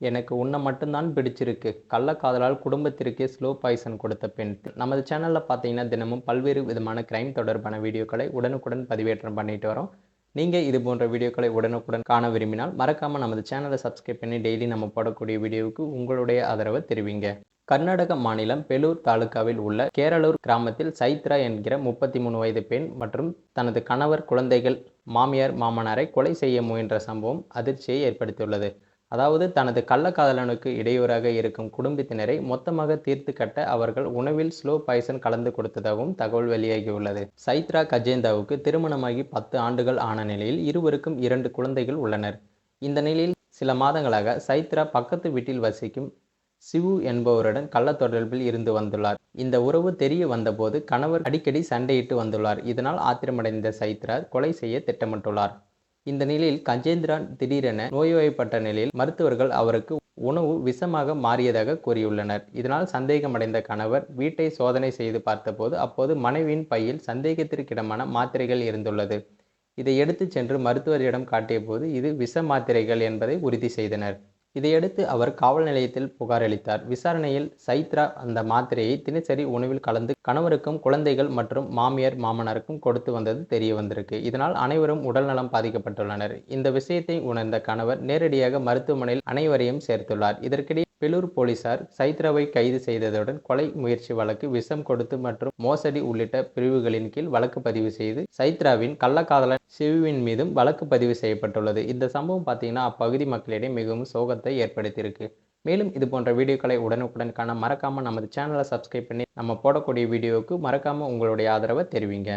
எனக்கு உன்னை மட்டும்தான் பிடிச்சிருக்கு. கள்ளக்காதலால் குடும்பத்திற்கே ஸ்லோ பாய்சன் கொடுத்த பெண். நமது சேனலில் பார்த்தீங்கன்னா தினமும் பல்வேறு விதமான கிரைம் தொடர்பான வீடியோக்களை உடனுக்குடன் பதிவேற்றம் பண்ணிட்டு வரோம். நீங்கள் இது போன்ற வீடியோக்களை உடனுக்குடன் காண விரும்பினால் மறக்காமல் நமது சேனலை சப்ஸ்கிரைப் பண்ணி டெய்லி நம்ம போடக்கூடிய வீடியோவுக்கு உங்களுடைய ஆதரவை தெரிவிங்க. கர்நாடக மாநிலம் பெலூர் தாலுகாவில் உள்ள கேரளூர் கிராமத்தில் சைத்ரா என்கிற முப்பத்தி மூணு வயது பெண் மற்றும் தனது கணவர் குழந்தைகள் மாமியார் மாமனாரை கொலை செய்ய முயன்ற சம்பவம் அதிர்ச்சியை ஏற்படுத்தியுள்ளது. அதாவது தனது கள்ளக்காதலனுக்கு இடையூறாக இருக்கும் குடும்பத்தினரை மொத்தமாக தீர்த்து கட்ட அவர்கள் உணவில் ஸ்லோ பாய்சன் கலந்து கொடுத்ததாகவும் தகவல் வெளியாகியுள்ளது. சைத்ரா கஜேந்தாவுக்கு திருமணமாகி பத்து ஆண்டுகள் ஆன நிலையில் இருவருக்கும் இரண்டு குழந்தைகள் உள்ளனர். இந்த நிலையில் சில மாதங்களாக சைத்ரா பக்கத்து வீட்டில் வசிக்கும் சிவு என்பவருடன் கள்ள தொடர்பில் இருந்து வந்துள்ளார். இந்த உறவு தெரிய வந்தபோது கணவர் அடிக்கடி சண்டையிட்டு வந்துள்ளார். இதனால் ஆத்திரமடைந்த சைத்ரா கொலை செய்ய திட்டமிட்டுள்ளார். இந்த நிலையில் கஜேந்திரன் திடீரென நோய்வாய்ப்பட்ட நிலையில் மருத்துவர்கள் அவருக்கு உணவு விஷமாக மாறியதாக கூறியுள்ளனர். இதனால் சந்தேகமடைந்த கணவர் வீட்டை சோதனை செய்து பார்த்தபோது அப்போது மனைவியின் பையில் சந்தேகத்திற்கிடமான மாத்திரைகள் இருந்துள்ளது. இதை எடுத்துச் சென்று மருத்துவரிடம் காட்டியபோது இது விஷ மாத்திரைகள் என்பதை உறுதி செய்தனர். இதையடுத்து அவர் காவல் நிலையத்தில் புகார் அளித்தார். விசாரணையில் சைத்ரா அந்த மாத்திரையை தினசரி உணவில் கலந்து கணவருக்கும் குழந்தைகள் மற்றும் மாமியார் மாமனாருக்கும் கொடுத்து வந்தது தெரிய வந்திருக்கு. இதனால் அனைவரும் உடல்நலம் பாதிக்கப்பட்டுள்ளனர். இந்த விஷயத்தை உணர்ந்த கணவர் நேரடியாக மருத்துவமனையில் அனைவரையும் சேர்த்துள்ளார். இதற்கிடையே பெலூர் போலீசார் சைத்ராவை கைது செய்ததுடன் கொலை முயற்சி வழக்கு விஷம் கொடுத்து மற்றும் மோசடி உள்ளிட்ட பிரிவுகளின் கீழ் வழக்கு பதிவு செய்து சைத்ராவின் கள்ளக்காதலன் சிவுவின் மீதும் வழக்கு பதிவு செய்யப்பட்டுள்ளது. இந்த சம்பவம் பார்த்தீங்கன்னா அப்பகுதி மக்களிடையே மிகவும் சோகத்தை ஏற்படுத்தியிருக்கு. மேலும் இது போன்ற வீடியோக்களை உடனுக்குடன் காண மறக்காமல் நமது சேனலை சப்ஸ்கிரைப் பண்ணி நம்ம போடக்கூடிய வீடியோவுக்கு மறக்காமல் உங்களுடைய ஆதரவை தெரிவிங்க.